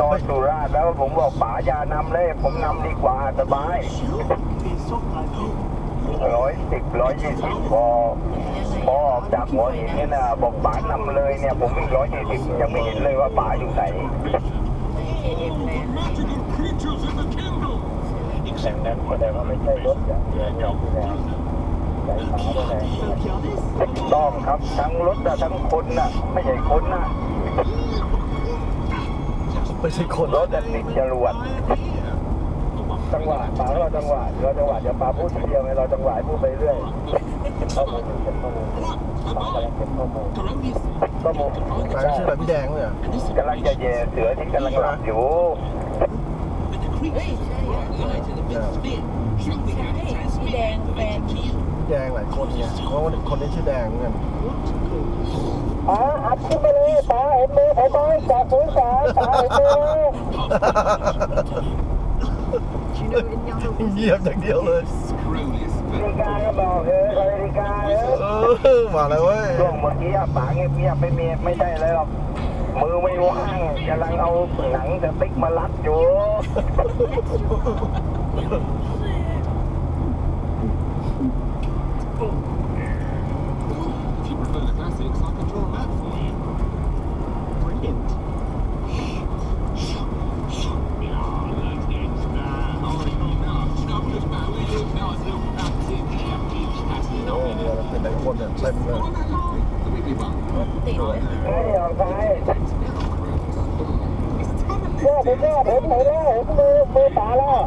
นอนสุราษฎร์แล้วผมบอกป๋าอย่านำเลยผมนำดีกว่าสบายร้อยสิบร้อยยี่สิบพอพอออกจากหัวหินเนี่ยนะบอกป๋านำเลยเนี่ยผมอีกร้อยยี่สิบยังไม่เห็นเลยว่าป๋าอยู่ไหนอ็มเลยแต่นั้นแสดงว่าไม่ใช่รถอย่างเดียวจอมแล้วต้องครับทั้งรถอะทั้งคนน่ะ ไม่ใช่คนน่ะ ไม่ใช่คนรถอะติดจรวดจังหวะป๋าเราจังหวะเราจังหวะเดี๋ยวป๋าพูดทีเดียวไงเราจังหวะพูดไปเรื่อยเก็บข้อมูลอยู่เก็บข้อมูลป๋ากำลังเก็บข้อมูลข้อมูลนายก็ชื่ออะไรพี่แดงเลยอะกำลังจะแย่เสือที่กำลังหลับอยู่เฮ้ยใช่เหรอใช่พี่แดงแฟนแดงหลายคนไงเพราะว่าคนนี้ชื่อแดงเหมื อนกันป๋าอัดขึ้นไปเลยป๋าเห็นมือผมไหมจากศูนย์สามป๋าเห็นมือเงียบอย่างเดียวเลย นาฬิกาก็บอกเออนาฬิกาเออ เออ มาแล้วเว้ย ช่วงเมื่อกี้อะป๋าเงียบๆไม่มีไม่ได้เลยหรอกมือไม่ว่างกำลังเอาหนังสติ๊กมารัดอยู่ โอ้เรือมันเป็นหลายคนเนี่ยเต็มเลยติดเลยเฮ้ยออกไปเนี่ยผมเนี่ยผมเห็นแล้วเห็นมือมือตาแล้ว